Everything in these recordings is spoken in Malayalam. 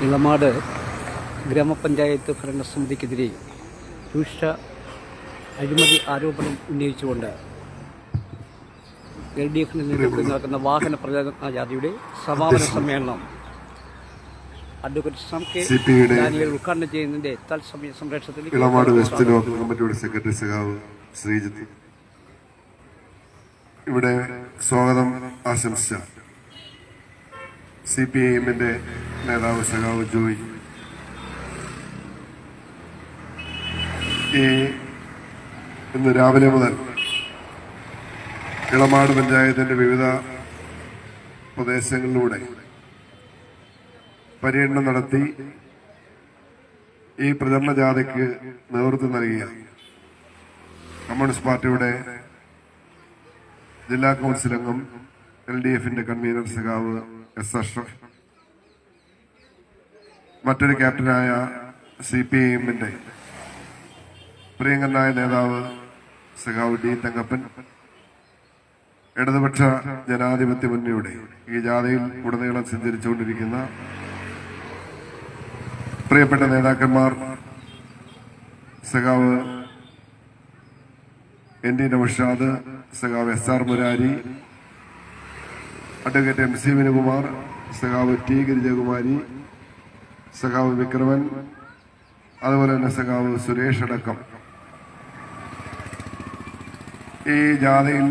ഇളമാട് ഗ്രാമപഞ്ചായത്ത് ഭരണസമിതിക്കെതിരെ രൂക്ഷ അഴിമതി ആരോപണം ഉന്നയിച്ചുകൊണ്ട് എൽ ഡി എഫിന് നേതൃത്വത്തിൽ നടക്കുന്ന വാഹന പ്രചാരണ ജാഥയുടെ സമാപന സമ്മേളനം അഡ്വക്കേറ്റ് സം കെ ഡാനിയൽ ഉദ്ഘാടനം ചെയ്യുന്നതിന്റെ തത്സമയ സംരക്ഷണത്തിൽ ഇളമാട് വെസ്റ്റ് ലോക്കൽ കമ്മിറ്റിയുടെ സെക്രട്ടറി സഖാവ് ശ്രീജിത്ത് ഇവിടെ സ്വാഗതം ആശംസിച്ച സി പി ഐ എമ്മിന്റെ നേതാവ് സഖാവ് ജോയി. ഈ ഇന്ന് രാവിലെ മുതൽ ഇളമാട് പഞ്ചായത്തിന്റെ വിവിധ പ്രദേശങ്ങളിലൂടെ പര്യടനം നടത്തി ഈ പ്രചരണ ജാഥയ്ക്ക് നേതൃത്വം നൽകിയ കമ്മ്യൂണിസ്റ്റ് പാർട്ടിയുടെ ജില്ലാ കൗൺസിൽ അംഗം എൽ ഡി എഫിന്റെ കൺവീനർ സഖാവ് എസ് അഷ്റഫ് മറ്റൊരു ക്യാപ്റ്റനായ സി പി ഐ എമ്മിന്റെ പ്രിയങ്കരനായ നേതാവ് സഖാവ് ഡി തങ്കപ്പൻ ഇടതുപക്ഷ ജനാധിപത്യ മുന്നണിയുടെ ഈ ജാഥയിൽ ഉടനീളം സഞ്ചരിച്ചുകൊണ്ടിരിക്കുന്ന പ്രിയപ്പെട്ട നേതാക്കന്മാർ സഖാവ് എൻ ഡി നൌഷാദ് സഖാവ് S R Murari advocate M C Vinukumar സഖാവ് ടി ഗിരിജകുമാരി സഖാവ് വിക്രമൻ അതുപോലെ തന്നെ സഖാവ് സുരേഷ് അടക്കം. ഈ ജാഥയിൽ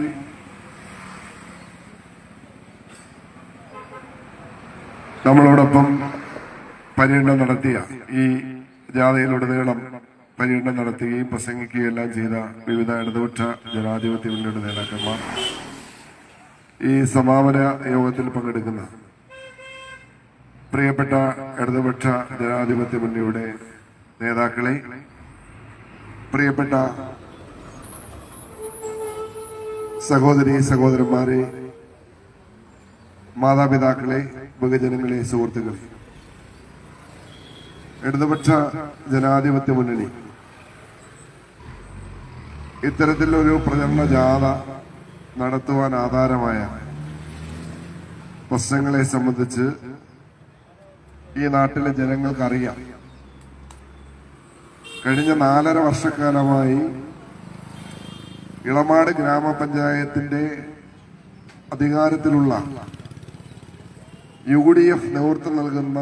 നമ്മളോടൊപ്പം പര്യടനം നടത്തിയ ഈ ജാഥയിലുടനീളം പര്യടനം നടത്തുകയും പ്രസംഗിക്കുകയും എല്ലാം ചെയ്ത വിവിധ ഇടതുപക്ഷ ജനാധിപത്യ മുന്നണിയുടെ നേതാക്കന്മാർ ഈ സമാപന യോഗത്തിൽ പങ്കെടുക്കുന്ന പ്രിയപ്പെട്ട ഇടതുപക്ഷ ജനാധിപത്യ മുന്നണിയുടെ നേതാക്കളെ പ്രിയപ്പെട്ട സഹോദരി സഹോദരന്മാരെ മാതാപിതാക്കളെ ബഹുജനങ്ങളെ സുഹൃത്തുക്കളെ. ഇടതുപക്ഷ ജനാധിപത്യ മുന്നണി ഇത്തരത്തിലൊരു പ്രചരണ ജാഥ നടത്തുവാൻ ആധാരമായ പ്രശ്നങ്ങളെ സംബന്ധിച്ച് ഈ നാട്ടിലെ ജനങ്ങൾക്കറിയാം. കഴിഞ്ഞ നാലര വർഷക്കാലമായി ഇളമാട് ഗ്രാമപഞ്ചായത്തിന്റെ അധികാരത്തിലുള്ള യു ഡി എഫ് നേതൃത്വം നൽകുന്ന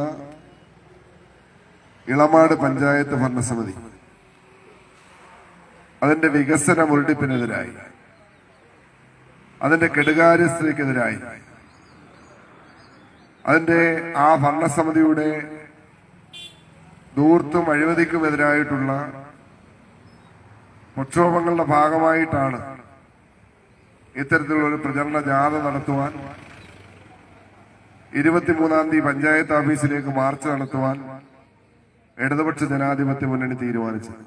ഇളമാട് പഞ്ചായത്ത് ഭരണസമിതി അതിന്റെ വികസന മുരടിപ്പിനെതിരായി അതിന്റെ കെടുകാര്യസ്ഥതയ്ക്കെതിരായി. അതിന്റെ ആ ഭരണസമിതിയുടെ ദൂർത്തും അഴിമതിക്കുമെതിരായിട്ടുള്ള പ്രക്ഷോഭങ്ങളുടെ ഭാഗമായിട്ടാണ് ഇത്തരത്തിലുള്ള ഒരു പ്രചരണ ജാഥ നടത്തുവാൻ ഇരുപത്തിമൂന്നാം തീയതി പഞ്ചായത്ത് ഓഫീസിലേക്ക് മാർച്ച് നടത്തുവാൻ ഇടതുപക്ഷ ജനാധിപത്യ മുന്നണി തീരുമാനിച്ചത്.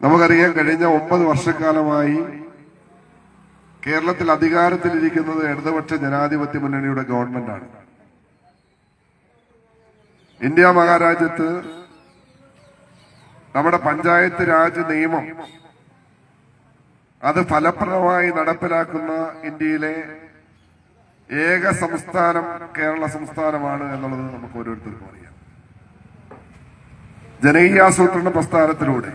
നമുക്കറിയാം കഴിഞ്ഞ ഒമ്പത് വർഷക്കാലമായി കേരളത്തിൽ അധികാരത്തിലിരിക്കുന്നത് ഇടതുപക്ഷ ജനാധിപത്യ മുന്നണിയുടെ ഗവൺമെന്റാണ് ഇന്ത്യ മഹാരാജ്യത്ത് നമ്മുടെ പഞ്ചായത്ത് രാജ് നിയമം അത് ഫലപ്രദമായി നടപ്പിലാക്കുന്ന ഇന്ത്യയിലെ ഏക സംസ്ഥാനം കേരള സംസ്ഥാനമാണ് എന്നുള്ളത് നമുക്ക് ഓരോരുത്തർക്കും അറിയാം. ജനകീയാസൂത്രണ പ്രസ്ഥാനത്തിലൂടെ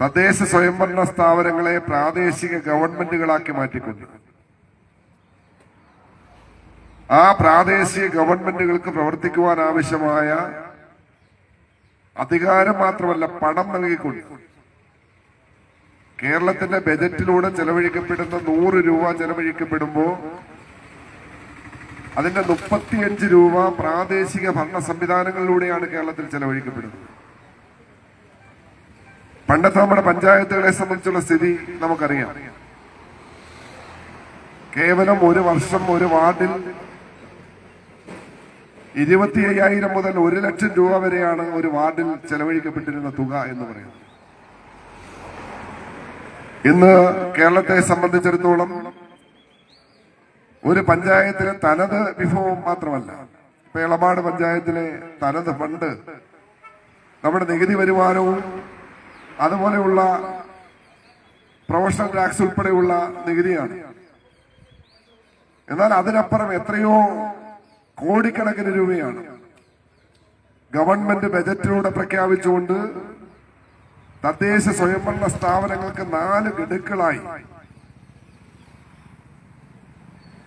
തദ്ദേശ സ്വയംഭരണ സ്ഥാപനങ്ങളെ പ്രാദേശിക ഗവൺമെന്റുകളാക്കി മാറ്റിക്കൊണ്ട്. ആ പ്രാദേശിക ഗവൺമെന്റുകൾക്ക് പ്രവർത്തിക്കുവാൻ ആവശ്യമായ അധികാരം മാത്രമല്ല പണം നൽകിക്കൊണ്ട്. കേരളത്തിന്റെ ബജറ്റിലൂടെ ചെലവഴിക്കപ്പെടുന്ന നൂറ് രൂപ ചെലവഴിക്കപ്പെടുമ്പോ അതിന്റെ മുപ്പത്തിയഞ്ച് രൂപ പ്രാദേശിക ഭരണ സംവിധാനങ്ങളിലൂടെയാണ് കേരളത്തിൽ ചെലവഴിക്കപ്പെടുന്നത്. പണ്ടത്തെ നമ്മുടെ പഞ്ചായത്തുകളെ സംബന്ധിച്ചുള്ള സ്ഥിതി നമുക്കറിയാം. കേവലം ഒരു വർഷം ഒരു വാർഡിൽ ഇരുപത്തി അയ്യായിരം മുതൽ ഒരു ലക്ഷം രൂപ വരെയാണ് ഒരു വാർഡിൽ ചെലവഴിക്കപ്പെട്ടിരുന്ന തുക എന്ന് പറയുന്നത്. ഇന്ന് കേരളത്തെ സംബന്ധിച്ചിടത്തോളം ഒരു പഞ്ചായത്തിലെ തനത് വിഭവം മാത്രമല്ല ഇപ്പൊ പഞ്ചായത്തിലെ തനത് ഫണ്ട് നമ്മുടെ നികുതി വരുമാനവും അതുപോലെയുള്ള പ്രൊഫഷണൽ ടാക്സ് ഉൾപ്പെടെയുള്ള നികുതിയാണ്. എന്നാൽ അതിനപ്പുറം എത്രയോ കോടിക്കണക്കിന് രൂപയാണ് ഗവൺമെന്റ് ബജറ്റിലൂടെ പ്രഖ്യാപിച്ചുകൊണ്ട് തദ്ദേശ സ്വയംഭരണ സ്ഥാപനങ്ങൾക്ക് നാല് ഗഡുക്കളായി.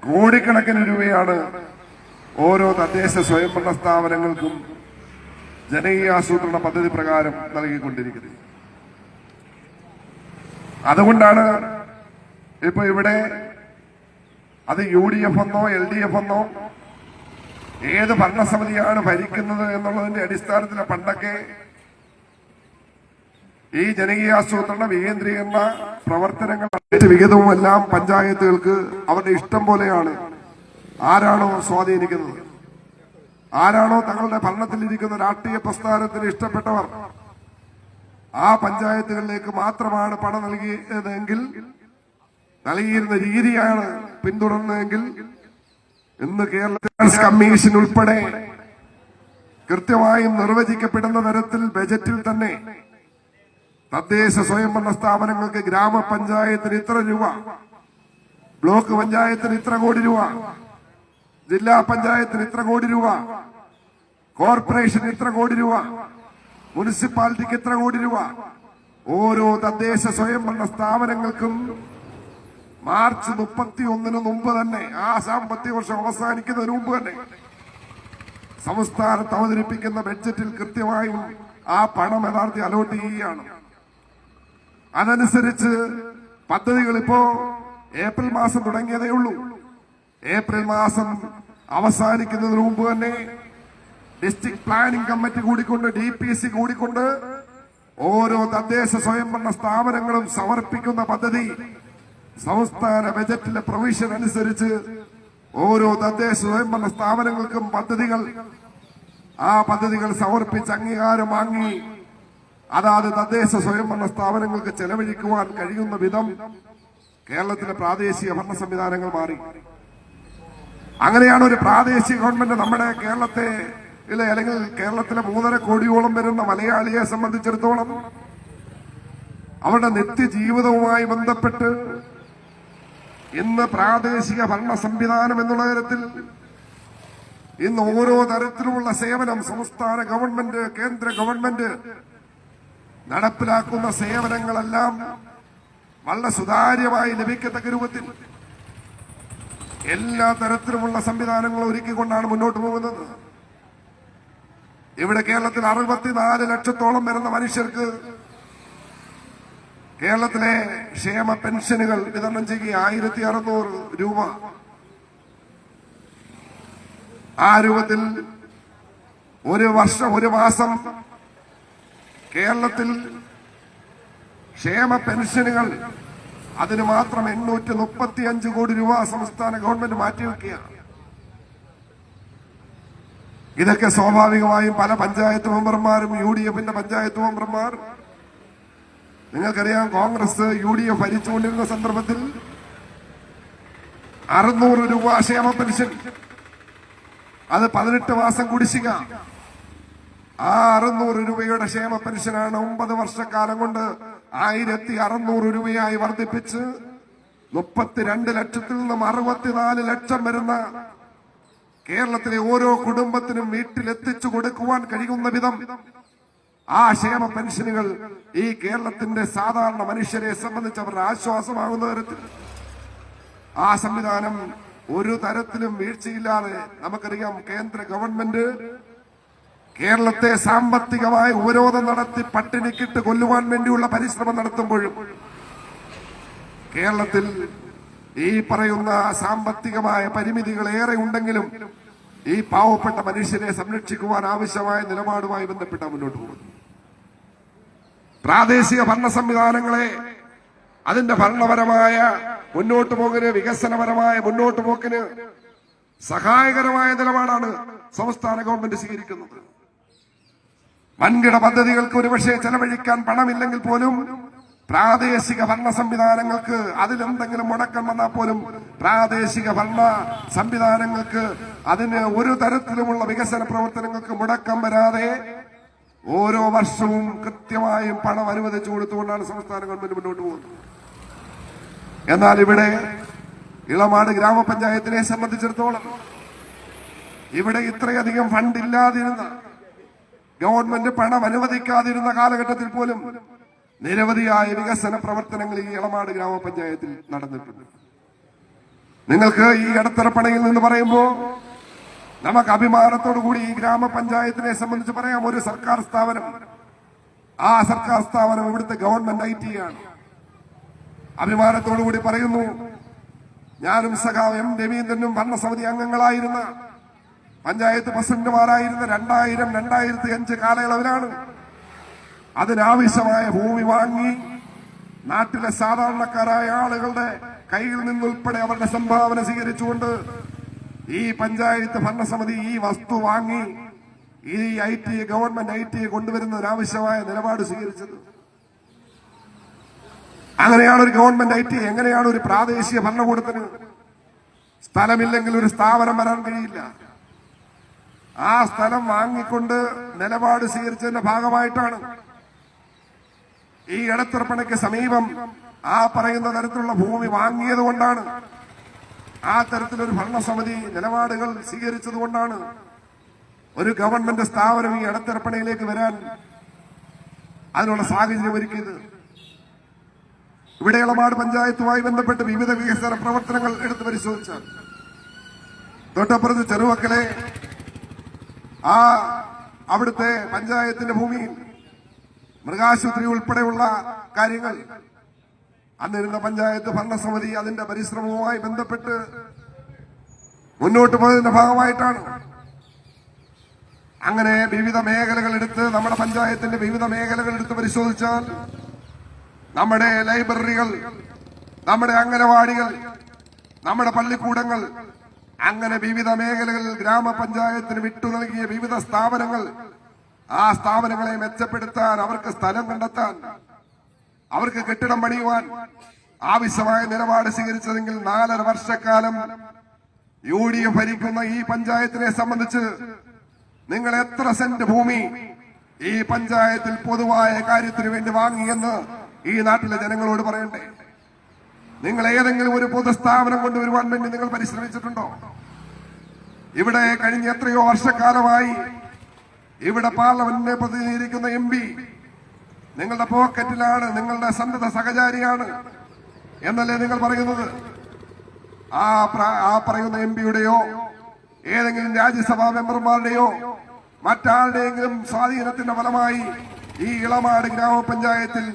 കോടിക്കണക്കിന് രൂപയാണ് ഓരോ തദ്ദേശ സ്വയംഭരണ സ്ഥാപനങ്ങൾക്കും ജനകീയാസൂത്രണ പദ്ധതി പ്രകാരം നൽകിക്കൊണ്ടിരിക്കുന്നത്. അതുകൊണ്ടാണ് ഇപ്പൊ ഇവിടെ അത് യു ഡി എഫ് എന്നോ എൽ ഡി എഫ് എന്നോ ഏത് ഭരണസമിതിയാണ് ഭരിക്കുന്നത് എന്നുള്ളതിന്റെ അടിസ്ഥാനത്തിൽ പണ്ടൊക്കെ ഈ ജനകീയാസൂത്രണ വികേന്ദ്രീകരണ പ്രവർത്തനങ്ങൾ വിഹിതവും എല്ലാം പഞ്ചായത്തുകൾക്ക് അവരുടെ ഇഷ്ടം പോലെയാണ്. ആരാണോ സ്വാധീനിക്കുന്നത്? ആരാണോ തങ്ങളുടെ ഭരണത്തിലിരിക്കുന്ന രാഷ്ട്രീയ പ്രസ്ഥാനത്തിന് ഇഷ്ടപ്പെട്ടവർ? ആ പഞ്ചായത്തുകളിലേക്ക് മാത്രമാണ് പണം നൽകിയതെങ്കിൽ നൽകിയിരുന്ന രീതിയാണ് പിന്തുടർന്നതെങ്കിൽ ഇന്ന് കേരള കമ്മീഷൻ ഉൾപ്പെടെ കൃത്യമായും നിർവചിക്കപ്പെടുന്ന തരത്തിൽ ബജറ്റിൽ തന്നെ തദ്ദേശ സ്വയംഭരണ സ്ഥാപനങ്ങൾക്ക് ഗ്രാമപഞ്ചായത്തിന് ഇത്ര രൂപ ബ്ലോക്ക് പഞ്ചായത്തിന് ഇത്ര കോടി രൂപ ജില്ലാ പഞ്ചായത്തിന് ഇത്ര കോടി രൂപ കോർപ്പറേഷന് ഇത്ര കോടി രൂപ മുനിസിപ്പാലിറ്റിക്ക് എത്ര കോടി രൂപ? ഓരോ തദ്ദേശ സ്വയംഭരണ സ്ഥാപനങ്ങൾക്കും മാർച്ച് മുപ്പത്തി ഒന്നിന് മുമ്പ് തന്നെ ആ സാമ്പത്തിക വർഷം അവസാനിക്കുന്നതിന് മുമ്പ് തന്നെ സംസ്ഥാനത്ത് അവതരിപ്പിക്കുന്ന ബഡ്ജറ്റിൽ കൃത്യമായും ആ പണം യഥാർത്ഥി അലോട്ട് ചെയ്യുകയാണ്. അതനുസരിച്ച് പദ്ധതികൾ ഇപ്പോ ഏപ്രിൽ മാസം തുടങ്ങിയതേ ഉള്ളൂ. ഏപ്രിൽ മാസം അവസാനിക്കുന്നതിന് മുമ്പ് തന്നെ ഡിസ്ട്രിക്ട് പ്ലാനിംഗ് കമ്മിറ്റി കൂടിക്കൊണ്ട് ഡി പി സി കൂടിക്കൊണ്ട് ഓരോ തദ്ദേശ സ്വയംഭരണ സ്ഥാപനങ്ങളും സമർപ്പിക്കുന്ന പദ്ധതി സംസ്ഥാന ബജറ്റിലെ പ്രൊവിഷൻ അനുസരിച്ച് ഓരോ തദ്ദേശ സ്വയംഭരണ സ്ഥാപനങ്ങൾക്കും പദ്ധതികൾ ആ പദ്ധതികൾ സമർപ്പിച്ച് അംഗീകാരം വാങ്ങി അതാത് തദ്ദേശ സ്വയംഭരണ സ്ഥാപനങ്ങൾക്ക് ചെലവഴിക്കുവാൻ കഴിയുന്ന വിധം കേരളത്തിലെ പ്രാദേശിക ഭരണ സംവിധാനങ്ങൾ മാറി. അങ്ങനെയാണ് ഒരു പ്രാദേശിക ഗവൺമെന്റ് നമ്മുടെ കേരളത്തെ ഇല്ല അല്ലെങ്കിൽ കേരളത്തിലെ മൂന്നര കോടിയോളം വരുന്ന മലയാളിയെ സംബന്ധിച്ചിടത്തോളം അവരുടെ നിത്യജീവിതവുമായി ബന്ധപ്പെട്ട് ഇന്ന് പ്രാദേശിക ഭരണ സംവിധാനം എന്നുള്ള തരത്തിൽ ഇന്ന് ഓരോ തരത്തിലുമുള്ള സേവനം സംസ്ഥാന ഗവൺമെന്റ് കേന്ദ്ര ഗവൺമെന്റ് നടപ്പിലാക്കുന്ന സേവനങ്ങളെല്ലാം വളരെ സുതാര്യമായി ലഭിക്കത്തക്ക രൂപത്തിൽ എല്ലാ തരത്തിലുമുള്ള സംവിധാനങ്ങളും ഒരുക്കിക്കൊണ്ടാണ് മുന്നോട്ട് പോകുന്നത്. ഇവിടെ കേരളത്തിൽ അറുപത്തിനാല് ലക്ഷത്തോളം വരുന്ന മനുഷ്യർക്ക് കേരളത്തിലെ ക്ഷേമ പെൻഷനുകൾ വിതരണം ചെയ്യുക. ആയിരത്തി അറുന്നൂറ് രൂപ. ആ രൂപത്തിൽ ഒരു വർഷം ഒരു മാസം കേരളത്തിൽ ക്ഷേമ പെൻഷനുകൾ അതിന് മാത്രം എണ്ണൂറ്റി മുപ്പത്തി അഞ്ച് കോടി രൂപ സംസ്ഥാന ഗവൺമെന്റ് മാറ്റിവെക്കുകയാണ്. ഇതൊക്കെ സ്വാഭാവികമായും പല പഞ്ചായത്ത് മെമ്പർമാരും യു ഡി എഫിന്റെ പഞ്ചായത്ത് മെമ്പർമാർ. നിങ്ങൾക്കറിയാം കോൺഗ്രസ് യു ഡി എഫ് ഭരിച്ചുകൊണ്ടിരുന്ന സന്ദർഭത്തിൽ അറുന്നൂറ് രൂപ ക്ഷേമ പെൻഷൻ. അത് പതിനെട്ട് മാസം കുടിശ്ശിക. ആ അറുന്നൂറ് രൂപയുടെ ക്ഷേമ പെൻഷനാണ് ഒമ്പത് വർഷക്കാലം കൊണ്ട് ആയിരത്തി അറുന്നൂറ് രൂപയായി വർദ്ധിപ്പിച്ച് മുപ്പത്തിരണ്ട് ലക്ഷത്തിൽ നിന്നും അറുപത്തിനാല് ലക്ഷം വരുന്ന കേരളത്തിലെ ഓരോ കുടുംബത്തിനും വീട്ടിലെത്തിച്ചു കൊടുക്കുവാൻ കഴിയുന്ന വിധം ആ ക്ഷേമ പെൻഷനുകൾ ഈ കേരളത്തിന്റെ സാധാരണ മനുഷ്യരെ സംബന്ധിച്ച് അവരുടെ ആശ്വാസമാകുന്ന തരത്തിൽ. ആ സംവിധാനം ഒരു തരത്തിലും വീഴ്ചയില്ലാതെ നമുക്കറിയാം കേന്ദ്ര ഗവൺമെന്റ് കേരളത്തെ സാമ്പത്തികമായി ഉപരോധം നടത്തി പട്ടിണിക്കിട്ട് കൊല്ലുവാൻ വേണ്ടിയുള്ള പരിശ്രമം നടത്തുമ്പോഴും കേരളത്തിൽ ഈ പറയുന്ന സാമ്പത്തികമായ പരിമിതികൾ ഏറെ ഉണ്ടെങ്കിലും ഈ പാവപ്പെട്ട മനുഷ്യരെ സംരക്ഷിക്കുവാൻ ആവശ്യമായ നിലപാടുമായി ബന്ധപ്പെട്ട മുന്നോട്ട് പോകുന്നു. പ്രാദേശിക ഭരണ സംവിധാനങ്ങളെ അതിന്റെ ഭരണപരമായ മുന്നോട്ട് പോക്കിന് വികസനപരമായ മുന്നോട്ട് പോക്കിന് സഹായകരമായ നിലപാടാണ് സംസ്ഥാന ഗവൺമെന്റ് സ്വീകരിക്കുന്നത്. വൻകിട പദ്ധതികൾക്ക് ഒരുപക്ഷെ ചെലവഴിക്കാൻ പണമില്ലെങ്കിൽ പോലും പ്രാദേശിക ഭരണ സംവിധാനങ്ങൾക്ക് അതിലെന്തെങ്കിലും മുടക്കം വന്നാൽ പോലും പ്രാദേശിക ഭരണ സംവിധാനങ്ങൾക്ക് അതിന് ഒരു തരത്തിലുമുള്ള വികസന പ്രവർത്തനങ്ങൾക്ക് മുടക്കം വരാതെ ഓരോ വർഷവും കൃത്യമായും പണം അനുവദിച്ചു കൊടുത്തുകൊണ്ടാണ് സംസ്ഥാന ഗവൺമെന്റ് മുന്നോട്ട് പോകുന്നത്. എന്നാൽ ഇവിടെ ഇളമാട് ഗ്രാമപഞ്ചായത്തിനെ സംബന്ധിച്ചിടത്തോളം ഇവിടെ ഇത്രയധികം ഫണ്ട് ഇല്ലാതിരുന്ന ഗവൺമെന്റ് പണം അനുവദിക്കാതിരുന്ന കാലഘട്ടത്തിൽ പോലും നിരവധിയായ വികസന പ്രവർത്തനങ്ങൾ ഈ ഇളമാട് ഗ്രാമപഞ്ചായത്തിൽ നടന്നിട്ടുണ്ട്. നിങ്ങൾക്ക് ഈ ഇടത്തറപ്പണയിൽ നിന്ന് പറയുമ്പോൾ നമുക്ക് അഭിമാനത്തോടു കൂടി ഈ ഗ്രാമപഞ്ചായത്തിനെ സംബന്ധിച്ച് പറയാം. ഒരു സർക്കാർ സ്ഥാപനം ആ സർക്കാർ സ്ഥാപനം ഇവിടുത്തെ ഗവൺമെന്റ് ഐ ടി ആണ്. അഭിമാനത്തോടു കൂടി പറയുന്നു ഞാനും സഖാവ് എം രവീന്ദ്രനും ഭരണസമിതി അംഗങ്ങളായിരുന്ന പഞ്ചായത്ത് പ്രസിഡന്റുമാരായിരുന്ന രണ്ടായിരം രണ്ടായിരത്തി അഞ്ച് കാലയളവിലാണ് അതിനാവശ്യമായ ഭൂമി വാങ്ങി നാട്ടിലെ സാധാരണക്കാരായ ആളുകളുടെ കയ്യിൽ നിന്നുൾപ്പെടെ അവരുടെ സംഭാവന സ്വീകരിച്ചുകൊണ്ട് ഈ പഞ്ചായത്ത് ഭരണസമിതി ഈ വസ്തു വാങ്ങി ഈ I T government I T കൊണ്ടുവരുന്നതിനാവശ്യമായ നിലപാട് സ്വീകരിച്ചത്. അങ്ങനെയാണ് ഒരു ഗവൺമെന്റ് ഐ ടി എങ്ങനെയാണ് ഒരു പ്രാദേശിക ഭരണകൂടത്തിന് സ്ഥലമില്ലെങ്കിൽ ഒരു സ്ഥാപനം വരാൻ കഴിയില്ല. ആ സ്ഥലം വാങ്ങിക്കൊണ്ട് നിലപാട് സ്വീകരിച്ചതിന്റെ ഭാഗമായിട്ടാണ് ഈ ഇടത്തുറപ്പണയ്ക്ക് സമീപം ആ പറയുന്ന തരത്തിലുള്ള ഭൂമി വാങ്ങിയത് കൊണ്ടാണ്. ആ തരത്തിലൊരു ഭരണസമിതി നിലപാടുകൾ സ്വീകരിച്ചത് കൊണ്ടാണ് ഒരു ഗവൺമെന്റ് സ്ഥാപനം ഈ ഇടത്തിറപ്പണയിലേക്ക് വരാൻ അതിനുള്ള സാഹചര്യം ഒരുക്കിയത്. ഇവിടെ ഇളമാട് പഞ്ചായത്തുമായി ബന്ധപ്പെട്ട് വിവിധ വികസന പ്രവർത്തനങ്ങൾ എടുത്തു പരിശോധിച്ചാൽ തൊട്ടപ്പുറത്ത് ചെറുമക്കളെ ആ അവിടുത്തെ പഞ്ചായത്തിന്റെ ഭൂമിയിൽ മൃഗാശുപത്രി ഉൾപ്പെടെയുള്ള കാര്യങ്ങൾ. അന്നിരുന്ന പഞ്ചായത്ത് ഭരണസമിതി അതിന്റെ പരിശ്രമവുമായി ബന്ധപ്പെട്ട് മുന്നോട്ട് പോയതിന്റെ ഭാഗമായിട്ടാണ്. അങ്ങനെ വിവിധ മേഖലകൾ എടുത്ത് നമ്മുടെ പഞ്ചായത്തിന്റെ വിവിധ മേഖലകൾ എടുത്ത് പരിശോധിച്ചാൽ നമ്മുടെ ലൈബ്രറികൾ നമ്മുടെ അംഗനവാടികൾ നമ്മുടെ പള്ളിക്കൂടങ്ങൾ അങ്ങനെ വിവിധ മേഖലകളിൽ ഗ്രാമപഞ്ചായത്തിന് വിട്ടു നൽകിയ വിവിധ സ്ഥാപനങ്ങൾ ആ സ്ഥാപനങ്ങളെ മെച്ചപ്പെടുത്താൻ അവർക്ക് സ്ഥലം കണ്ടെത്താൻ അവർക്ക് കെട്ടിടം പണിയുവാൻ ആവശ്യമായ നിലപാട് സ്വീകരിച്ചതെങ്കിൽ നാലര വർഷക്കാലം യു ഡി എഫ് ഭരിക്കുന്ന ഈ പഞ്ചായത്തിനെ സംബന്ധിച്ച് നിങ്ങൾ എത്ര സെന്റ് ഭൂമി ഈ പഞ്ചായത്തിൽ പൊതുവായ കാര്യത്തിന് വേണ്ടി വാങ്ങിയെന്ന് ഈ നാട്ടിലെ ജനങ്ങളോട് പറയണ്ടേ? നിങ്ങൾ ഏതെങ്കിലും ഒരു പൊതുസ്ഥാപനം കൊണ്ടുവരുവാൻ വേണ്ടി നിങ്ങൾ പരിശ്രമിച്ചിട്ടുണ്ടോ? ഇവിടെ കഴിഞ്ഞ എത്രയോ വർഷക്കാലമായി ഇവിടെ പാർലമെന്റിനെ പ്രതിനിധീകരിക്കുന്ന എം പി നിങ്ങളുടെ പോക്കറ്റിലാണ് നിങ്ങളുടെ സന്നദ്ധ സഹചാരിയാണ് എന്നല്ലേ നിങ്ങൾ പറയുന്നത്? ആ ആ പറയുന്ന എം പിയുടെയോ ഏതെങ്കിലും രാജ്യസഭാ മെമ്പർമാരുടെയോ മറ്റാരുടെയെങ്കിലും സ്വാധീനത്തിന്റെ ഫലമായി ഈ ഇളമാട് ഗ്രാമപഞ്ചായത്തിൽ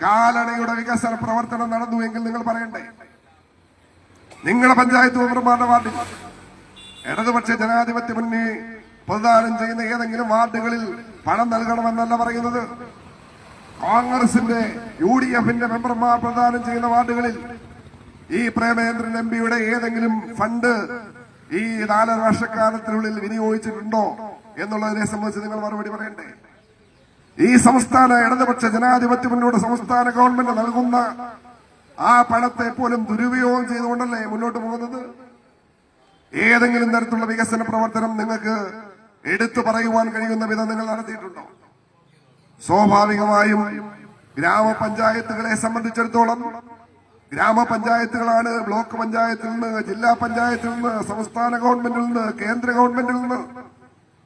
കാലണയുടെ വികസന പ്രവർത്തനം നടന്നുവെങ്കിൽ നിങ്ങൾ പറയണ്ടേ? നിങ്ങളുടെ പഞ്ചായത്ത് മെമ്പർമാരുടെ വാർഡിൽ ഇടതുപക്ഷ ജനാധിപത്യ മുന്നേ പ്രതിദാനം ചെയ്യുന്ന ഏതെങ്കിലും വാർഡുകളിൽ പണം നൽകണമെന്നല്ല പറയുന്നത്. കോൺഗ്രസിന്റെ യു ഡി എഫിന്റെ മെമ്പർമാർ പ്രദാനം ചെയ്യുന്ന വാർഡുകളിൽ ഈ പ്രേമേന്ദ്രൻ എം പിയുടെ ഏതെങ്കിലും ഫണ്ട് ഈ നാലര വർഷക്കാലത്തിനുള്ളിൽ വിനിയോഗിച്ചിട്ടുണ്ടോ എന്നുള്ളതിനെ സംബന്ധിച്ച് നിങ്ങൾ മറുപടി പറയണ്ടേ? ഈ സംസ്ഥാന ഇടതുപക്ഷ ജനാധിപത്യ മുന്നോട്ട് സംസ്ഥാന ഗവൺമെന്റ് നൽകുന്ന ആ പണത്തെ പോലും ദുരുപയോഗം ചെയ്തുകൊണ്ടല്ലേ മുന്നോട്ട് പോകുന്നത്? ഏതെങ്കിലും തരത്തിലുള്ള വികസന പ്രവർത്തനം നിങ്ങൾക്ക് എടുത്തു പറയുവാൻ കഴിയുന്ന വിധം നിങ്ങൾ നടത്തിയിട്ടുണ്ടോ? സ്വാഭാവികമായും ഗ്രാമപഞ്ചായത്തുകളെ സംബന്ധിച്ചിടത്തോളം ഗ്രാമപഞ്ചായത്തുകളാണ് ബ്ലോക്ക് പഞ്ചായത്തിൽ നിന്ന് ജില്ലാ പഞ്ചായത്തിൽ നിന്ന് സംസ്ഥാന ഗവൺമെന്റിൽ നിന്ന് കേന്ദ്ര ഗവൺമെന്റിൽ നിന്ന്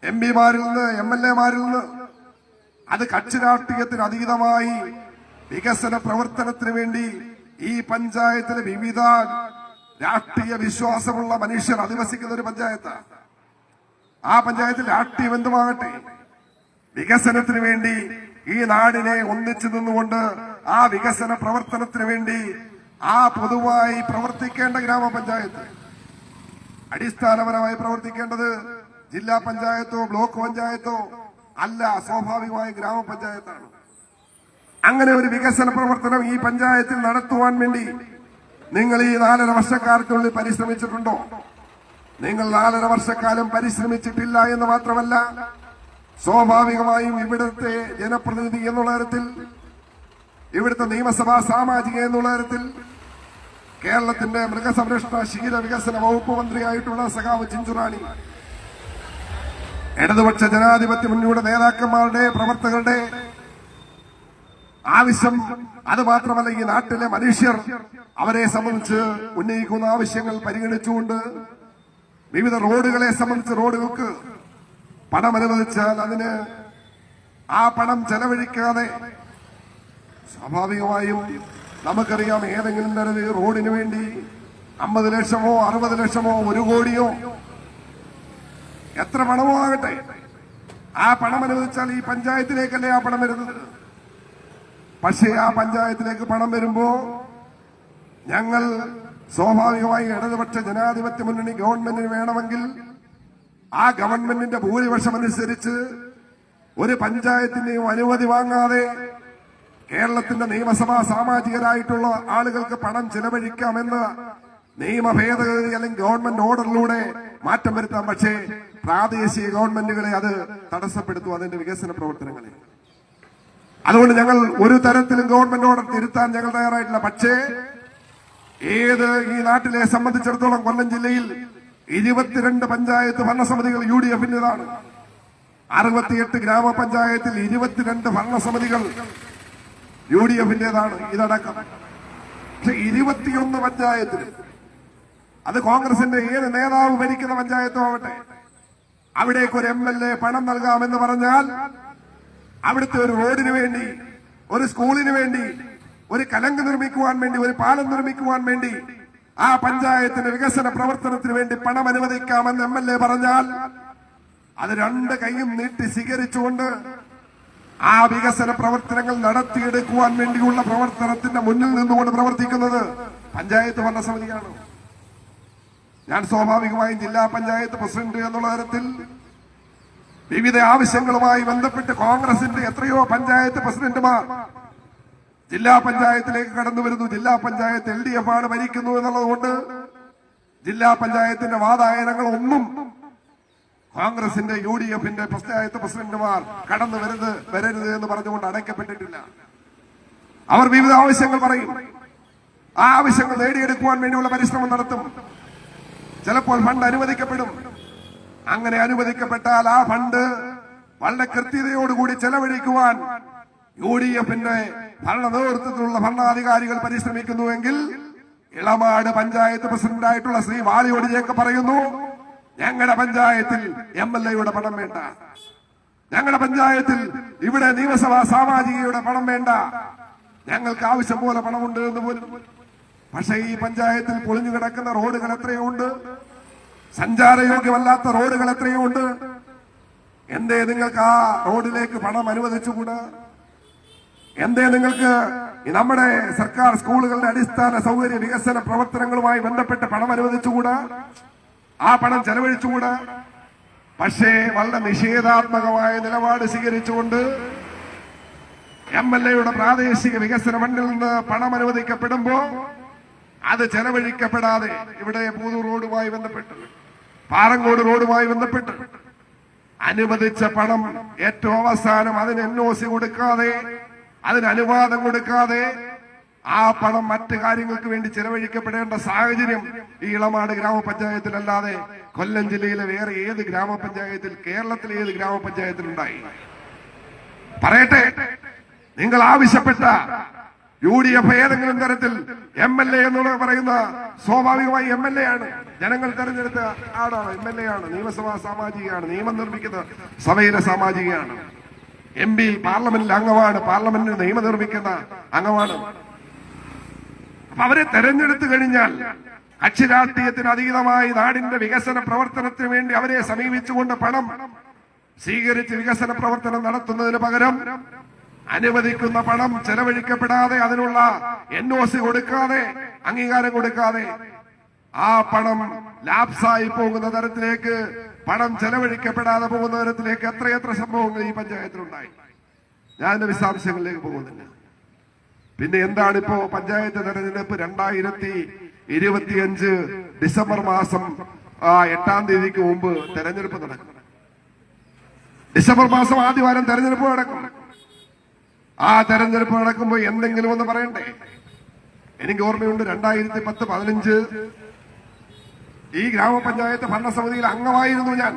എം പിമാരിൽ നിന്ന് എം എൽ എമാരിൽ നിന്ന് അത് കക്ഷി രാഷ്ട്രീയത്തിന് അതീതമായി വികസന പ്രവർത്തനത്തിന് വേണ്ടി ഈ പഞ്ചായത്തിലെ വിവിധ രാഷ്ട്രീയ വിശ്വാസമുള്ള മനുഷ്യർ അധിവസിക്കുന്ന ഒരു പഞ്ചായത്താണ്. ആ പഞ്ചായത്തിൽ ആക്റ്റീവ് എന്തുമാകട്ടെ? വികസനത്തിന് വേണ്ടി ഈ നാടിനെ ഒന്നിച്ചു നിന്നുകൊണ്ട് ആ വികസന പ്രവർത്തനത്തിന് വേണ്ടി ആ പൊതുവായി പ്രവർത്തിക്കേണ്ട ഗ്രാമപഞ്ചായത്ത് അടിസ്ഥാനപരമായി പ്രവർത്തിക്കേണ്ടത് ജില്ലാ പഞ്ചായത്തോ ബ്ലോക്ക് പഞ്ചായത്തോ അല്ല സ്വാഭാവികമായി ഗ്രാമപഞ്ചായത്താണ്. അങ്ങനെ ഒരു വികസന പ്രവർത്തനം ഈ പഞ്ചായത്തിൽ നടത്തുവാൻ വേണ്ടി നിങ്ങൾ ഈ നാലര വർഷക്കാലത്തിനുള്ളിൽ പരിശ്രമിച്ചിട്ടുണ്ടോ? നിങ്ങൾ നാലര വർഷക്കാലം പരിശ്രമിച്ചിട്ടില്ല എന്ന് മാത്രമല്ല സ്വാഭാവികമായും ഇവിടുത്തെ ജനപ്രതിനിധി എന്നുള്ള തരത്തിൽ ഇവിടുത്തെ നിയമസഭാ സാമാജിക എന്നുള്ള തരത്തിൽ കേരളത്തിന്റെ മൃഗസംരക്ഷണ ക്ഷീര വികസന വകുപ്പ് മന്ത്രിയായിട്ടുള്ള സഖാവ് ചിഞ്ചുറാണി ഇടതുപക്ഷ ജനാധിപത്യ മുന്നണിയുടെ നേതാക്കന്മാരുടെ പ്രവർത്തകരുടെ ആവശ്യം അത് മാത്രമല്ല ഈ നാട്ടിലെ മനുഷ്യർ അവരെ സംബന്ധിച്ച് ഉന്നയിക്കുന്ന ആവശ്യങ്ങൾ പരിഗണിച്ചുകൊണ്ട് വിവിധ റോഡുകളെ സംബന്ധിച്ച് റോഡുകൾക്ക് പണം അനുവദിച്ചാൽ അതിന് ആ പണം ചെലവഴിക്കാതെ സ്വാഭാവികമായും നമുക്കറിയാം ഏതെങ്കിലും തരത്തിൽ റോഡിന് വേണ്ടി അമ്പത് ലക്ഷമോ അറുപത് ലക്ഷമോ ഒരു കോടിയോ എത്ര പണമോ ആകട്ടെ ആ പണം അനുവദിച്ചാൽ ഈ പഞ്ചായത്തിലേക്കല്ലേ ആ പണം വരുന്നത്? പക്ഷേ ആ പഞ്ചായത്തിലേക്ക് പണം വരുമ്പോ ഞങ്ങൾ സ്വാഭാവികമായി ഇടതുപക്ഷ ജനാധിപത്യ മുന്നണി ഗവൺമെന്റിന് വേണമെങ്കിൽ ആ ഗവൺമെന്റിന്റെ ഭൂരിപക്ഷം അനുസരിച്ച് ഒരു പഞ്ചായത്തിന്റെയും അനുമതി വാങ്ങാതെ കേരളത്തിന്റെ നിയമസഭാ സാമാജികരായിട്ടുള്ള ആളുകൾക്ക് പണം ചെലവഴിക്കാമെന്ന് നിയമ ഭേദഗതി അല്ലെങ്കിൽ ഗവൺമെന്റ് ഓർഡറിലൂടെ മാറ്റം വരുത്താം. പക്ഷേ പ്രാദേശിക ഗവൺമെന്റുകളെ അത് തടസ്സപ്പെടുത്തും അതിന്റെ വികസന പ്രവർത്തനങ്ങളെ. അതുകൊണ്ട് ഞങ്ങൾ ഒരു തരത്തിലും ഗവൺമെന്റ് ഓർഡർ തിരുത്താൻ ഞങ്ങൾ തയ്യാറായിട്ടില്ല. പക്ഷേ ഏത് ഈ നാട്ടിലെ സംബന്ധിച്ചിടത്തോളം കൊല്ലം ജില്ലയിൽ ഇരുപത്തിരണ്ട് പഞ്ചായത്ത് ഭരണസമിതികൾ യു ഡി എഫിന്റേതാണ് അറുപത്തിയെട്ട് ഗ്രാമപഞ്ചായത്തിൽ ഇരുപത്തിരണ്ട് ഭരണസമിതികൾ യു ഡി എഫിന്റേതാണ് ഇതടക്കം. പക്ഷെ ഇരുപത്തിയൊന്ന് പഞ്ചായത്തിൽ അത് കോൺഗ്രസിന്റെ ഏത് നേതാവ് ഭരിക്കുന്ന പഞ്ചായത്തും ആവട്ടെ അവിടേക്ക് ഒരു എം എൽ എ പണം നൽകാമെന്ന് പറഞ്ഞാൽ അവിടുത്തെ ഒരു റോഡിന് വേണ്ടി ഒരു സ്കൂളിന് വേണ്ടി ഒരു കലങ്ക് നിർമ്മിക്കുവാൻ വേണ്ടി ഒരു പാലം നിർമ്മിക്കുവാൻ വേണ്ടി ആ പഞ്ചായത്തിന്റെ വികസന പ്രവർത്തനത്തിന് വേണ്ടി പണം അനുവദിക്കാമെന്ന് എം എൽ എ പറഞ്ഞാൽ അത് രണ്ട് കൈയും നീട്ടി സ്വീകരിച്ചുകൊണ്ട് ആ വികസന പ്രവർത്തനങ്ങൾ നടത്തിയെടുക്കുവാൻ വേണ്ടിയുള്ള പ്രവർത്തനത്തിന്റെ മുന്നിൽ നിന്നുകൊണ്ട് പ്രവർത്തിക്കുന്നത് പഞ്ചായത്ത് ഭരണസമിതിയാണ്. ഞാൻ സ്വാഭാവികമായും ജില്ലാ പഞ്ചായത്ത് പ്രസിഡന്റ് എന്നുള്ള തരത്തിൽ വിവിധ ആവശ്യങ്ങളുമായി ബന്ധപ്പെട്ട് കോൺഗ്രസിന്റെ എത്രയോ പഞ്ചായത്ത് പ്രസിഡന്റുമാർ ജില്ലാ പഞ്ചായത്തിലേക്ക് കടന്നു വരുന്നു. ജില്ലാ പഞ്ചായത്ത് എൽ ഡി എഫ് ആണ് ഭരിക്കുന്നു എന്നുള്ളതുകൊണ്ട് ജില്ലാ പഞ്ചായത്തിന്റെ വാതായനങ്ങൾ ഒന്നും കോൺഗ്രസിന്റെ യു ഡി എഫിന്റെ പഞ്ചായത്ത് പ്രസിഡന്റുമാർ കടന്നു വരുന്നത് വരരുത് എന്ന് പറഞ്ഞുകൊണ്ട് അടയ്ക്കപ്പെട്ടിട്ടില്ല. അവർ വിവിധ ആവശ്യങ്ങൾ പറയും. ആ ആവശ്യങ്ങൾ നേടിയെടുക്കുവാൻ വേണ്ടിയുള്ള പരിശ്രമം നടത്തും. ചിലപ്പോൾ ഫണ്ട് അനുവദിക്കപ്പെടും. അങ്ങനെ അനുവദിക്കപ്പെട്ടാൽ ആ ഫണ്ട് വളരെ കൃത്യതയോടുകൂടി ചെലവഴിക്കുവാൻ യു ഡി എഫിന്റെ ഭരണ നേതൃത്വത്തിലുള്ള ഭരണാധികാരികൾ പരിശ്രമിക്കുന്നുവെങ്കിൽ ഇളമാട് പഞ്ചായത്ത് പ്രസിഡന്റായിട്ടുള്ള ശ്രീ വാളിയോട് ജേക്ക് പറയുന്നു ഞങ്ങളുടെ പഞ്ചായത്തിൽ എം എൽ എയുടെ പണം വേണ്ട. ഞങ്ങളുടെ പഞ്ചായത്തിൽ ഇവിടെ നിയമസഭാ സാമാജികയുടെ പണം വേണ്ട. ഞങ്ങൾക്ക് ആവശ്യം പോലെ പണമുണ്ട് എന്ന് പോലും. പക്ഷേ ഈ പഞ്ചായത്തിൽ പൊളിഞ്ഞു കിടക്കുന്ന റോഡുകൾ എത്രയോ ഉണ്ട് സഞ്ചാരയോഗ്യമല്ലാത്ത റോഡുകൾ എത്രയോ ഉണ്ട് എന്തേ നിങ്ങൾക്ക് ആ റോഡിലേക്ക് പണം അനുവദിച്ചുകൂടാ? എന്തേ നിങ്ങൾക്ക് നമ്മുടെ സർക്കാർ സ്കൂളുകളുടെ അടിസ്ഥാന സൗകര്യ വികസന പ്രവർത്തനങ്ങളുമായി ബന്ധപ്പെട്ട് പണം അനുവദിച്ചുകൂടാ? ആ പണം ചെലവഴിച്ചുകൂടാ? പക്ഷേ വളരെ നിഷേധാത്മകമായ നിലപാട് സ്വീകരിച്ചുകൊണ്ട് എം എൽ എയുടെ പ്രാദേശിക വികസന ഫണ്ടിൽ നിന്ന് പണം അനുവദിക്കപ്പെടുമ്പോ അത് ചെലവഴിക്കപ്പെടാതെ ഇവിടെ പൂതൂർ റോഡുമായി ബന്ധപ്പെട്ട് പാറങ്കോട് റോഡുമായി ബന്ധപ്പെട്ട് അനുവദിച്ച പണം ഏറ്റവും അവസാനം അതിന് എൻ ഒ സി കൊടുക്കാതെ അതിന് അനുവാദം കൊടുക്കാതെ ആ പണം മറ്റു കാര്യങ്ങൾക്ക് വേണ്ടി ചെലവഴിക്കപ്പെടേണ്ട സാഹചര്യം ഈ ഇളമാട് ഗ്രാമപഞ്ചായത്തിലല്ലാതെ കൊല്ലം ജില്ലയിലെ വേറെ ഏത് ഗ്രാമപഞ്ചായത്തിൽ കേരളത്തിലെ ഏത് ഗ്രാമപഞ്ചായത്തിലുണ്ടായി? പറയട്ടെ നിങ്ങൾ ആവശ്യപ്പെട്ട യു ഡി എഫ് ഏതെങ്കിലും തരത്തിൽ എം എൽ എ എന്നുള്ള പറയുന്ന സ്വാഭാവികമായി എം എൽ എ ആണ്. ജനങ്ങൾ തെരഞ്ഞെടുത്ത ആടാണ് എം എൽ എ ആണ്. നിയമസഭാ സാമാജികയാണ്. നിയമം നിർമ്മിക്കുന്ന സഭയിലെ സാമാജികയാണ്. എം പി പാർലമെന്റിൽ അംഗമാണ് പാർലമെന്റിന് നിയമം നിർമ്മിക്കുന്ന അംഗമാണ് അപ്പൊ അവരെ തെരഞ്ഞെടുത്തു കഴിഞ്ഞാൽ കക്ഷി രാഷ്ട്രീയത്തിന് അതീതമായി നാടിന്റെ വികസന പ്രവർത്തനത്തിന് വേണ്ടി അവരെ സമീപിച്ചുകൊണ്ട് പണം സ്വീകരിച്ച് വികസന പ്രവർത്തനം നടത്തുന്നതിന് പകരം അനുവദിക്കുന്ന പണം ചെലവഴിക്കപ്പെടാതെ അതിനുള്ള എൻ ഒ സി കൊടുക്കാതെ അംഗീകാരം കൊടുക്കാതെ ആ പണം ലാപ്സായി പോകുന്ന തരത്തിലേക്ക് പണം ചെലവഴിക്കപ്പെടാതെ പോകുന്ന തരത്തിലേക്ക് എത്രയെത്ര സംഭവങ്ങൾ ഈ പഞ്ചായത്തിലുണ്ടായി. ഞാൻ വിശദാംശങ്ങളിലേക്ക് പോകുന്നില്ല. പിന്നെ എന്താണ് ഇപ്പോ പഞ്ചായത്ത് തെരഞ്ഞെടുപ്പ് രണ്ടായിരത്തി ഇരുപത്തിയഞ്ച് ഡിസംബർ മാസം ആ, എട്ടാം തീയതിക്ക് മുമ്പ് തെരഞ്ഞെടുപ്പ് നടക്കും. ഡിസംബർ മാസം ആദ്യവാരം തെരഞ്ഞെടുപ്പ് നടക്കും. ആ തെരഞ്ഞെടുപ്പ് നടക്കുമ്പോൾ എന്തെങ്കിലും ഒന്ന് പറയണ്ടേ? എനിക്ക് ഓർമ്മയുണ്ട് രണ്ടായിരത്തി പത്ത് പതിനഞ്ച് ഈ ഗ്രാമപഞ്ചായത്ത് ഭരണസമിതിയിൽ അംഗമായിരുന്നു ഞാൻ.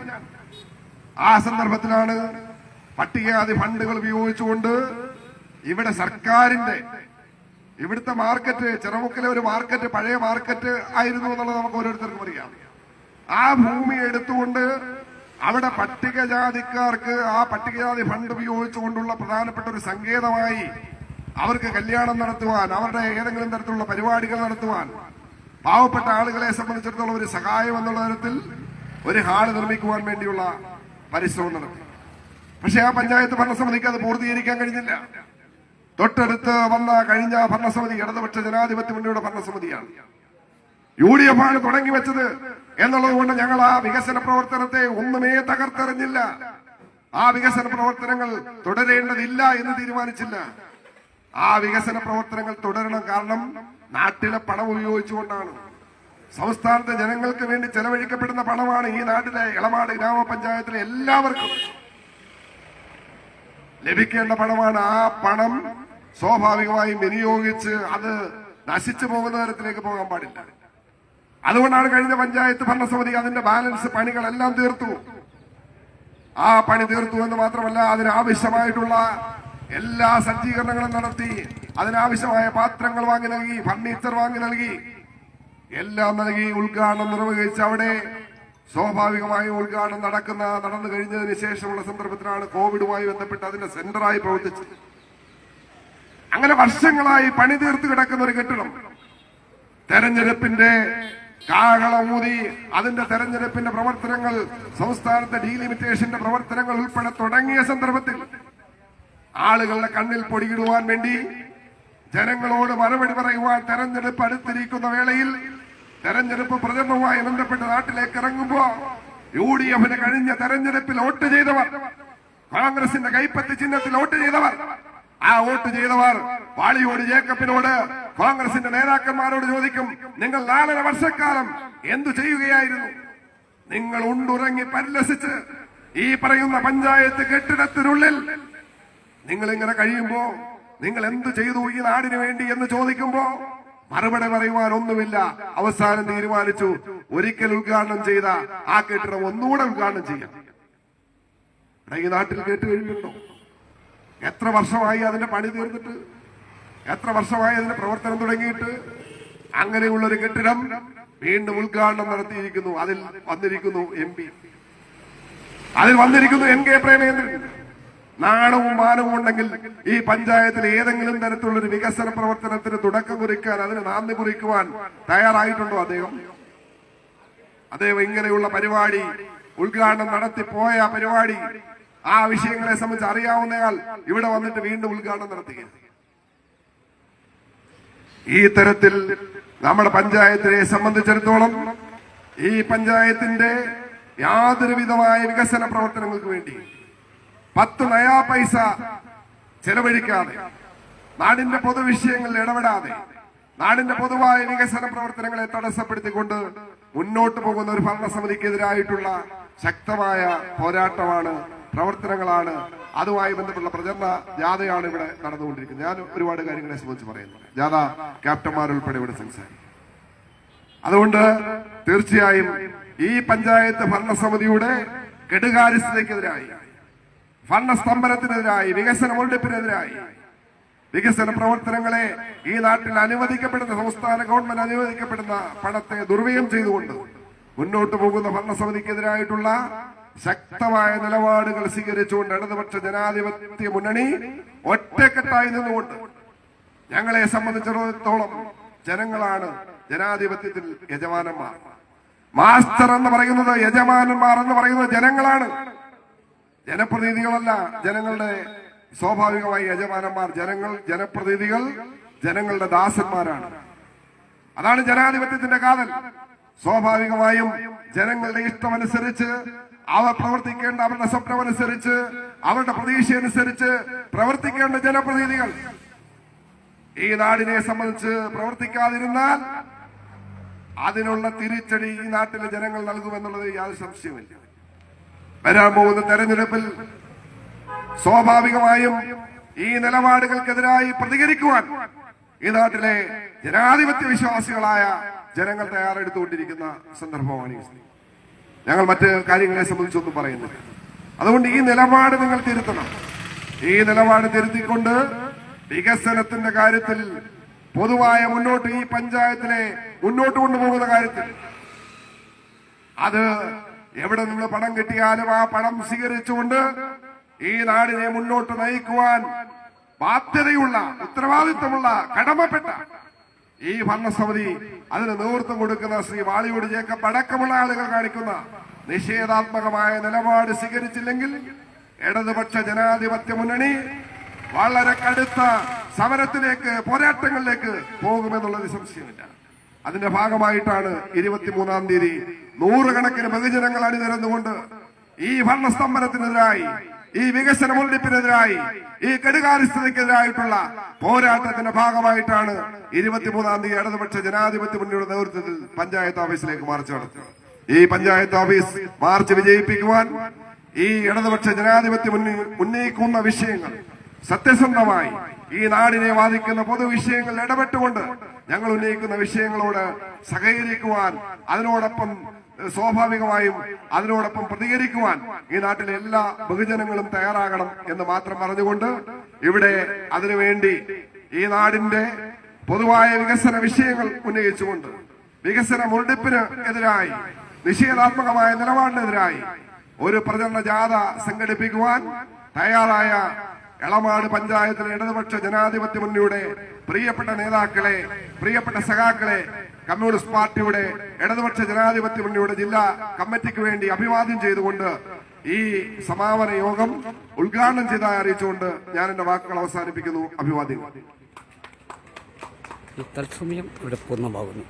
ആ സന്ദർഭത്തിലാണ് പട്ടികജാതി ഫണ്ടുകൾ ഉപയോഗിച്ചുകൊണ്ട് ഇവിടെ സർക്കാരിന്റെ ഇവിടുത്തെ മാർക്കറ്റ് ചെറുമുക്കിലെ ഒരു മാർക്കറ്റ് പഴയ മാർക്കറ്റ് ആയിരുന്നു എന്നുള്ളത് നമുക്ക് ഓരോരുത്തർക്കും അറിയാം. ആ ഭൂമി എടുത്തുകൊണ്ട് അവിടെ പട്ടികജാതിക്കാർക്ക് ആ പട്ടികജാതി ഫണ്ട് ഉപയോഗിച്ചുകൊണ്ടുള്ള പ്രധാനപ്പെട്ട ഒരു സങ്കേതമായി അവർക്ക് കല്യാണം നടത്തുവാൻ അവരുടെ ഏതെങ്കിലും തരത്തിലുള്ള പരിപാടികൾ നടത്തുവാൻ പാവപ്പെട്ട ആളുകളെ സംബന്ധിച്ചിടത്തോളം ഒരു സഹായം എന്നുള്ള തരത്തിൽ ഒരു ഹാൾ നിർമ്മിക്കുവാൻ വേണ്ടിയുള്ള പരിശ്രമം നടത്തി. പക്ഷെ ആ പഞ്ചായത്ത് ഭരണസമിതിക്ക് അത് പൂർത്തീകരിക്കാൻ കഴിഞ്ഞില്ല. തൊട്ടടുത്ത് വന്ന കഴിഞ്ഞ ഭരണസമിതി ഇടതുപക്ഷ ജനാധിപത്യ മുന്നണിയുടെ ഭരണസമിതിയാണ്. യു ഡി എഫ് ആണ് തുടങ്ങി വെച്ചത് എന്നുള്ളത് കൊണ്ട് ഞങ്ങൾ ആ വികസന പ്രവർത്തനത്തെ ഒന്നുമേ തകർത്തെറിഞ്ഞില്ല. ആ വികസന പ്രവർത്തനങ്ങൾ തുടരേണ്ടതില്ല എന്ന് തീരുമാനിച്ചില്ല. ആ വികസന പ്രവർത്തനങ്ങൾ തുടരണം കാരണം നാട്ടിലെ പണം ഉപയോഗിച്ചുകൊണ്ടാണ്. സംസ്ഥാനത്തെ ജനങ്ങൾക്ക് വേണ്ടി ചെലവഴിക്കപ്പെടുന്ന പണമാണ് ഈ നാട്ടിലെ ഇളമാട് ഗ്രാമപഞ്ചായത്തിലെ എല്ലാവർക്കും ലഭിക്കേണ്ട പണമാണ്. ആ പണം സ്വാഭാവികമായും വിനിയോഗിച്ച് അത് നശിച്ചു പോകുന്ന തരത്തിലേക്ക് പോകാൻ പാടില്ല. അതുകൊണ്ടാണ് കഴിഞ്ഞ പഞ്ചായത്ത് ഭരണസമിതി അതിന്റെ ബാലൻസ് പണികളെല്ലാം തീർത്തു. ആ പണി തീർത്തു എന്ന് മാത്രമല്ല അതിനാവശ്യമായിട്ടുള്ള എല്ലാ സജ്ജീകരണങ്ങളും നടത്തി അതിനാവശ്യമായ പാത്രങ്ങൾ വാങ്ങി നൽകി ഫർണിച്ചർ വാങ്ങി നൽകി എല്ലാം നൽകി ഉദ്ഘാടനം നിർവഹിച്ച് അവിടെ സ്വാഭാവികമായി ഉദ്ഘാടനം നടക്കുന്ന നടന്നു കഴിഞ്ഞതിന് ശേഷമുള്ള സന്ദർഭത്തിലാണ് കോവിഡുമായി ബന്ധപ്പെട്ട് അതിന്റെ സെന്ററായി പ്രവർത്തിച്ചത്. അങ്ങനെ വർഷങ്ങളായി പണി തീർത്ത് കിടക്കുന്ന ഒരു കെട്ടിടം. തെരഞ്ഞെടുപ്പിന്റെ കാകളമൂതി അതിന്റെ തെരഞ്ഞെടുപ്പിന്റെ പ്രവർത്തനങ്ങൾ സംസ്ഥാനത്തെ ഡീലിമിറ്റേഷന്റെ പ്രവർത്തനങ്ങൾ ഉൾപ്പെടെ തുടങ്ങിയ സന്ദർഭത്തിൽ ആളുകളുടെ കണ്ണിൽ പൊടിയിടുവാൻ വേണ്ടി ജനങ്ങളോട് മറുപടി പറയുവാൻ തെരഞ്ഞെടുപ്പ് അടുത്തിരിക്കുന്ന വേളയിൽ തെരഞ്ഞെടുപ്പ് പ്രചരണവുമായി ബന്ധപ്പെട്ട് നാട്ടിലേക്ക് ഇറങ്ങുമ്പോ യു ഡി എഫിന് കഴിഞ്ഞ തെരഞ്ഞെടുപ്പിൽ വോട്ട് ചെയ്തവർ കോൺഗ്രസിന്റെ കൈപ്പത്തി ചിഹ്നത്തിൽ വോട്ട് ചെയ്തവർ. ആ വോട്ട് ചെയ്തവർ വാളിയോട് ജേക്കബിനോട് കോൺഗ്രസിന്റെ നേതാക്കന്മാരോട് ചോദിക്കും നിങ്ങൾ നാലര വർഷക്കാലം എന്തു ചെയ്യുകയായിരുന്നു? നിങ്ങൾ ഉണ്ടുറങ്ങി പരിലസിച്ച് ഈ പറയുന്ന പഞ്ചായത്ത് കെട്ടിടത്തിനുള്ളിൽ നിങ്ങൾ ഇങ്ങനെ കഴിയുമ്പോ നിങ്ങൾ എന്ത് ചെയ്തു ഈ നാടിന് വേണ്ടി എന്ന് ചോദിക്കുമ്പോ മറുപടി പറയുവാൻ ഒന്നുമില്ല. അവസാനം തീരുമാനിച്ചു. ഒരിക്കൽ ഉദ്ഘാടനം ചെയ്ത ആ കെട്ടിടം ഒന്നുകൂടെ ഉദ്ഘാടനം ചെയ്യാം. ഈ നാട്ടിൽ കേട്ട് കഴിയുന്നുണ്ടോ എത്ര വർഷമായി അതിന്റെ പണി തീർന്നിട്ട്? എത്ര വർഷമായി അതിന്റെ പ്രവർത്തനം തുടങ്ങിയിട്ട്? അങ്ങനെയുള്ള ഒരു കെട്ടിടം വീണ്ടും ഉദ്ഘാടനം നടത്തിയിരിക്കുന്നു. അതിൽ വന്നിരിക്കുന്നു എം അതിൽ വന്നിരിക്കുന്നു എൻ കെ പ്രേമേന്ദ്രൻ നാണവും മാനവും ഉണ്ടെങ്കിൽ ഈ പഞ്ചായത്തിൽ ഏതെങ്കിലും തരത്തിലുള്ള ഒരു വികസന പ്രവർത്തനത്തിന് തുടക്കം കുറിക്കാൻ അതിന് നാന്ദി കുറിക്കുവാൻ തയ്യാറായിട്ടുണ്ടോ അദ്ദേഹം? അദ്ദേഹം ഇങ്ങനെയുള്ള പരിപാടി ഉദ്ഘാടനം നടത്തി പോയ പരിപാടി ആ വിഷയങ്ങളെ സംബന്ധിച്ച് അറിയാവുന്നയാൾ ഇവിടെ വന്നിട്ട് വീണ്ടും ഉദ്ഘാടനം നടത്തുകയാണ്. ഈ തരത്തിൽ നമ്മുടെ പഞ്ചായത്തിനെ സംബന്ധിച്ചിടത്തോളം ഈ പഞ്ചായത്തിന്റെ യാതൊരുവിധമായ വികസന പ്രവർത്തനങ്ങൾക്ക് വേണ്ടി പത്ത് നയാ പൈസ ചെലവഴിക്കാതെ നാടിന്റെ പൊതുവിഷയങ്ങളിൽ ഇടപെടാതെ നാടിന്റെ പൊതുവായ വികസന പ്രവർത്തനങ്ങളെ തടസ്സപ്പെടുത്തിക്കൊണ്ട് മുന്നോട്ട് പോകുന്ന ഒരു ഭരണസമിതിക്കെതിരായിട്ടുള്ള ശക്തമായ പോരാട്ടമാണ് പ്രവർത്തനങ്ങളാണ് അതുമായി ബന്ധപ്പെട്ട പ്രചരണ ജാഥയാണ് ഇവിടെ നടന്നുകൊണ്ടിരിക്കുന്നത്. ഞാൻ ഒരുപാട് കാര്യങ്ങളെ സംബന്ധിച്ച് പറയുന്നു. ജാഥ ക്യാപ്റ്റന്മാരുൾപ്പെടെ ഇവിടെ സംസാരിക്കും. അതുകൊണ്ട് തീർച്ചയായും ഈ പഞ്ചായത്ത് ഭരണസമിതിയുടെ കെടുകാര്യസ്ഥതയ്ക്കെതിരായി ഭരണസ്തംഭനത്തിനെതിരായി വികസന മുരടിപ്പിനെതിരായി വികസന പ്രവർത്തനങ്ങളെ ഈ നാട്ടിൽ അനുവദിക്കപ്പെടുന്ന സംസ്ഥാന ഗവൺമെന്റ് അനുവദിക്കപ്പെടുന്ന പണത്തെ ദുർവ്യം ചെയ്തുകൊണ്ട് മുന്നോട്ട് പോകുന്ന ഭരണസമിതിക്കെതിരായിട്ടുള്ള ശക്തമായ നിലപാടുകൾ സ്വീകരിച്ചുകൊണ്ട് ഇടതുപക്ഷ ജനാധിപത്യ മുന്നണി ഒറ്റക്കെട്ടായി നിന്നുകൊണ്ട് ഞങ്ങളെ സംബന്ധിച്ചിടത്തോളം ജനങ്ങളാണ് ജനാധിപത്യത്തിൽ യജമാനന്മാർ. മാസ്റ്റർ എന്ന് പറയുന്നത് യജമാനന്മാർ എന്ന് പറയുന്നത് ജനങ്ങളാണ്. ജനപ്രതിനിധികളല്ല ജനങ്ങളുടെ സ്വാഭാവികമായി യജമാനന്മാർ ജനങ്ങൾ ജനപ്രതിനിധികൾ ജനങ്ങളുടെ ദാസന്മാരാണ്. അതാണ് ജനാധിപത്യത്തിന്റെ കാതൽ. സ്വാഭാവികമായും ജനങ്ങളുടെ ഇഷ്ടമനുസരിച്ച് അവർ പ്രവർത്തിക്കേണ്ട അവരുടെ സ്വപ്നമനുസരിച്ച് അവരുടെ പ്രതീക്ഷയനുസരിച്ച് പ്രവർത്തിക്കേണ്ട ജനപ്രതിനിധികൾ. ഈ നാടിനെ സംബന്ധിച്ച് പ്രവർത്തിക്കാതിരുന്നാൽ അതിനുള്ള തിരിച്ചടി ഈ നാട്ടിലെ ജനങ്ങൾ നൽകുമെന്നുള്ളത് യാതൊരു സംശയമില്ല വരാൻ പോകുന്ന തെരഞ്ഞെടുപ്പിൽ സ്വാഭാവികമായും ഈ നിലപാടുകൾക്കെതിരായി പ്രതികരിക്കുവാൻ ഈ നാട്ടിലെ ജനാധിപത്യ വിശ്വാസികളായ ജനങ്ങൾ തയ്യാറെടുത്തുകൊണ്ടിരിക്കുന്ന സന്ദർഭമാണ്. ഞങ്ങൾ മറ്റ് കാര്യങ്ങളെ സംബന്ധിച്ചൊന്നും പറയുന്നില്ല അതുകൊണ്ട് ഈ നിലപാട് നിങ്ങൾ തിരുത്തണം ഈ നിലപാട് തിരുത്തിക്കൊണ്ട് വികസനത്തിന്റെ കാര്യത്തിൽ പൊതുവായ മുന്നോട്ട് ഈ പഞ്ചായത്തിനെ മുന്നോട്ട് കൊണ്ടുപോകുന്ന കാര്യത്തിൽ അത് എവിടെ നിന്ന് പണം കിട്ടിയാലും ആ പണം സ്വീകരിച്ചുകൊണ്ട് ഈ നാടിനെ മുന്നോട്ട് നയിക്കുവാൻ ബാധ്യതയുള്ള ഉത്തരവാദിത്വമുള്ള കടമപ്പെട്ട ഈ ഭരണസമിതി അതിന് നേതൃത്വം കൊടുക്കുന്ന ശ്രീ വാളിയോട് ജേക്കബ് അടക്കമുള്ള ആളുകൾ കാണിക്കുന്ന നിഷേധാത്മകമായ നിലപാട് സ്വീകരിച്ചില്ലെങ്കിൽ ഇടതുപക്ഷ ജനാധിപത്യ മുന്നണി വളരെ കടുത്ത സമരത്തിലേക്ക് പോരാട്ടങ്ങളിലേക്ക് പോകുമെന്നുള്ളത് സംശയമില്ല. അതിന്റെ ഭാഗമായിട്ടാണ് ഇരുപത്തിമൂന്നാം തീയതി നൂറുകണക്കിന് ബഹുജനങ്ങൾ അണിനിരന്നുകൊണ്ട് ഈ ഭരണസ്തംഭനത്തിനെതിരായി ഈ വികസന മുന്നിപ്പിനെതിരായി ഈ കെടുകാരിസ്ഥിതിക്കെതിരായിട്ടുള്ള പോരാട്ടത്തിന്റെ ഭാഗമായിട്ടാണ് ഇരുപത്തിമൂന്നാം തീയതി ഇടതുപക്ഷ ജനാധിപത്യ മുന്നണിയുടെ നേതൃത്വത്തിൽ പഞ്ചായത്ത് ഓഫീസിലേക്ക് മാർച്ച് നടത്തുന്നത്. ഈ പഞ്ചായത്ത് ഓഫീസ് മാർച്ച് വിജയിപ്പിക്കുവാൻ ഈ ഇടതുപക്ഷ ജനാധിപത്യ മുന്നിൽ ഉന്നയിക്കുന്ന വിഷയങ്ങൾ സത്യസന്ധമായി ഈ നാടിനെ ബാധിക്കുന്ന പൊതുവിഷയങ്ങളിൽ ഇടപെട്ടുകൊണ്ട് ഞങ്ങൾ ഉന്നയിക്കുന്ന വിഷയങ്ങളോട് സഹകരിക്കുവാൻ അതിനോടൊപ്പം സ്വാഭാവികമായും അതിനോടൊപ്പം പ്രതികരിക്കുവാൻ ഈ നാട്ടിലെ എല്ലാ ബഹുജനങ്ങളും തയ്യാറാകണം എന്ന് മാത്രം പറഞ്ഞുകൊണ്ട് ഇവിടെ അതിനുവേണ്ടി ഈ നാടിന്റെ പൊതുവായ വികസന വിഷയങ്ങൾ ഉന്നയിച്ചുകൊണ്ട് വികസന മുരടിപ്പിന് എതിരായി നിഷേധാത്മകമായ നിലപാടിനെതിരായി ഒരു പ്രചരണ ജാഥ സംഘടിപ്പിക്കുവാൻ തയ്യാറായ എളമാട് പഞ്ചായത്തിലെ ഇടതുപക്ഷ ജനാധിപത്യ മുന്നണിയുടെ പ്രിയപ്പെട്ട നേതാക്കളെ പ്രിയപ്പെട്ട സഖാക്കളെ കമ്മ്യൂണിസ്റ്റ് പാർട്ടിയുടെ ഇടതുപക്ഷ ജനാധിപത്യ മുന്നണിയുടെ ജില്ലാ കമ്മിറ്റിക്ക് വേണ്ടി അഭിവാദ്യം ചെയ്തുകൊണ്ട് ഈ സമാപന യോഗം ഉദ്ഘാടനം ചെയ്തതായി അറിയിച്ചുകൊണ്ട് ഞാൻ എന്റെ വാക്കുകൾ അവസാനിപ്പിക്കുന്നു. അഭിവാദ്യം തത്സമയം ഇവിടെ പൂർണമാകുന്നു.